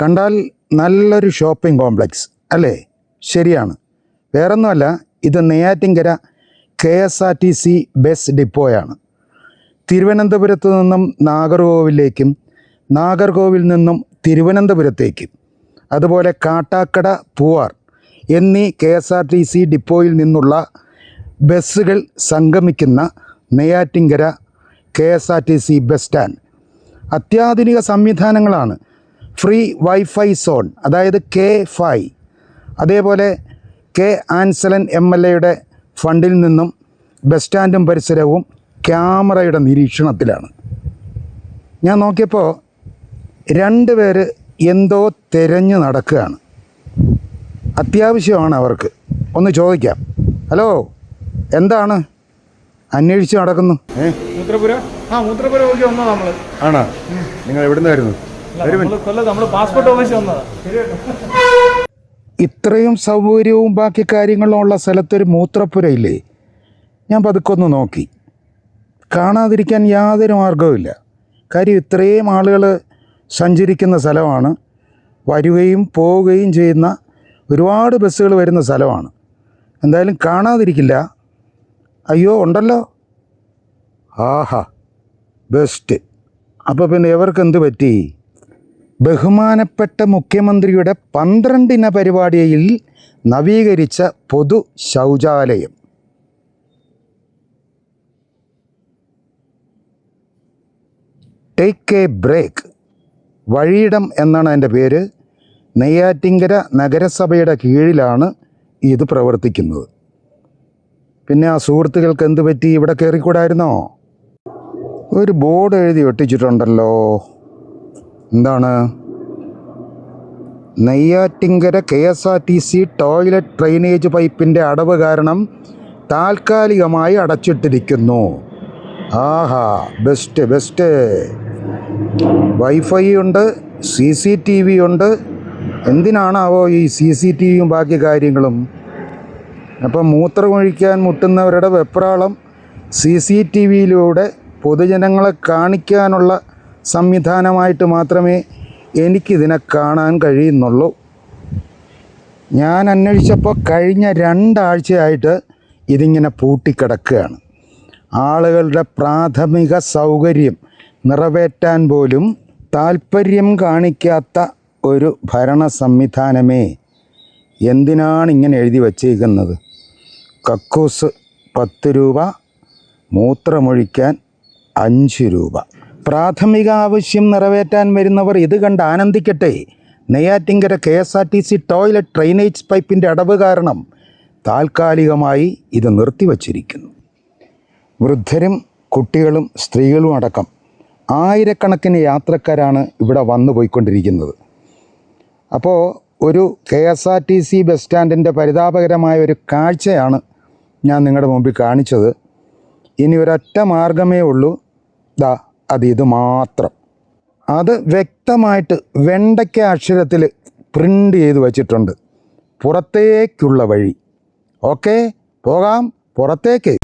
കണ്ടാൽ നല്ലൊരു shopping complex അല്ലേ? ശരിയാണ്. വേറൊന്നുമല്ല ഇത് Neyyattinkara K S R T C bus ഡിപ്പോയാണ് തിരുവനന്തപുരത്ത് നിന്നും നാഗർകോവിലേക്കും നാഗർകോവിൽ നിന്നും തിരുവനന്തപുരത്തേക്കും അതുപോലെ കാട്ടാക്കട പൂവാർ എന്നീ K S R T C ഡിപ്പോയിൽ നിന്നുള്ള ബസ്സുകൾ സംഗമിക്കുന്ന Neyyattinkara K S R T C bus stand അത്യാധുനിക സംവിധാനങ്ങളാണ്. ഫ്രീ വൈഫൈ സോൺ അതായത് കെ ഫൈ. അതേപോലെ കെ ആൻസലൻ എം എൽ എയുടെ ഫണ്ടിൽ നിന്നും ബസ് സ്റ്റാൻഡും പരിസരവും ക്യാമറയുടെ നിരീക്ഷണത്തിലാണ്. ഞാൻ നോക്കിയപ്പോൾ രണ്ട് പേര് എന്തോ തിരഞ്ഞു നടക്കുകയാണ്. അത്യാവശ്യമാണ് അവർക്ക്. ഒന്ന് ചോദിക്കാം. ഹലോ എന്താണ്? അന്വേഷിച്ച് നടക്കുന്നു. മൂത്രപുര? ആ മൂത്രപുര ആണോ? നിങ്ങൾ കൊല്ലം നമ്മൾ പാസ്പോർട്ട് ഓഫീസിൽ വന്നതാ. ഇത്രയും സൗകര്യവും ബാക്കി കാര്യങ്ങളും ഉള്ള സ്ഥലത്തൊരു മൂത്രപ്പുരയില്ലേ? ഞാൻ പതുക്കൊന്ന് നോക്കി. കാണാതിരിക്കാൻ യാതൊരു മാർഗവുമില്ല കാര്യം ഇത്രയും ആളുകൾ സഞ്ചരിക്കുന്ന സ്ഥലമാണ്. വരികയും പോവുകയും ചെയ്യുന്ന ഒരുപാട് ബസ്സുകൾ വരുന്ന സ്ഥലമാണ്. എന്തായാലും കാണാതിരിക്കില്ല. അയ്യോ ഉണ്ടല്ലോ. ആഹാ ബെസ്റ്റ് അപ്പോൾ പിന്നെ എവർക്ക് എന്ത് പറ്റി? ബഹുമാനപ്പെട്ട മുഖ്യമന്ത്രിയുടെ പന്ത്രണ്ടിന പരിപാടിയിൽ നവീകരിച്ച പൊതു ശൗചാലയം. ടേക്ക് എ ബ്രേക്ക് വഴിയിടം എന്നാണ് എന്റെ പേര്. നെയ്യാറ്റിങ്കര നഗരസഭയുടെ കീഴിലാണ് ഇത് പ്രവർത്തിക്കുന്നത്. പിന്നെ ആ സുഹൃത്തുക്കൾക്ക് എന്ത് പറ്റി? ഇവിടെ കയറിക്കൂടായിരുന്നോ? ഒരു ബോർഡ് എഴുതി ഒട്ടിച്ചിട്ടുണ്ടല്ലോ. എന്താണ്? Neyyattinkara K S R T C toilet drainage പൈപ്പിന്റെ അടവ് കാരണം താൽക്കാലികമായി അടച്ചിട്ടിരിക്കുന്നു. ആഹാ ബെസ്റ്റ് ബെസ്റ്റ്. വൈഫൈ ഉണ്ട് സി സി ടി വി ഉണ്ട്. എന്തിനാണാവോ ഈ സി സി ടി വിയും ബാക്കി കാര്യങ്ങളും? അപ്പം മൂത്രമൊഴിക്കാൻ മുട്ടുന്നവരുടെ വെപ്രാളം സി സി ടി വിയിലൂടെ പൊതുജനങ്ങളെ കാണിക്കാനുള്ള സംവിധാനമായിട്ട് മാത്രമേ എനിക്കിതിനെ കാണാൻ കഴിയുന്നുള്ളൂ. ഞാൻ അന്വേഷിച്ചപ്പോൾ കഴിഞ്ഞ രണ്ടാഴ്ചയായിട്ട് ഇതിങ്ങനെ പൂട്ടിക്കിടക്കുകയാണ്. ആളുകളുടെ പ്രാഥമിക സൗകര്യം നിറവേറ്റാൻ പോലും താല്പര്യം കാണിക്കാത്ത ഒരു ഭരണ സംവിധാനമേ. എന്തിനാണ് ഇങ്ങനെ എഴുതി വച്ചേക്കുന്നത് കക്കൂസ് പത്ത് രൂപ മൂത്രമൊഴിക്കാൻ അഞ്ച് രൂപ. പ്രാഥമിക ആവശ്യം നിറവേറ്റാൻ വരുന്നവർ ഇത് കണ്ട് ആനന്ദിക്കട്ടെ. Neyyattinkara K S R T C toilet drainage പൈപ്പിന്റെ അടവ് കാരണം താൽക്കാലികമായി ഇത് നിർത്തിവച്ചിരിക്കുന്നു. വൃദ്ധരും കുട്ടികളും സ്ത്രീകളും അടക്കം ആയിരക്കണക്കിന് യാത്രക്കാരാണ് ഇവിടെ വന്നു പോയിക്കൊണ്ടിരിക്കുന്നത്. അപ്പോൾ ഒരു K S R T C bus സ്റ്റാൻഡിന്റെ പരിതാപകരമായ ഒരു കാഴ്ചയാണ് ഞാൻ നിങ്ങളുടെ മുമ്പിൽ കാണിച്ചത്. ഇനി ഒരൊറ്റ മാർഗമേ ഉള്ളൂ. ദാ അത് ഇത് മാത്രം. അത് വ്യക്തമായിട്ട് വെണ്ടയ്ക്ക അക്ഷരത്തിൽ പ്രിന്റ് ചെയ്ത് വച്ചിട്ടുണ്ട്. പുറത്തേക്കുള്ള വഴി. ഓക്കെ പോകാം. പുറത്തേക്ക്.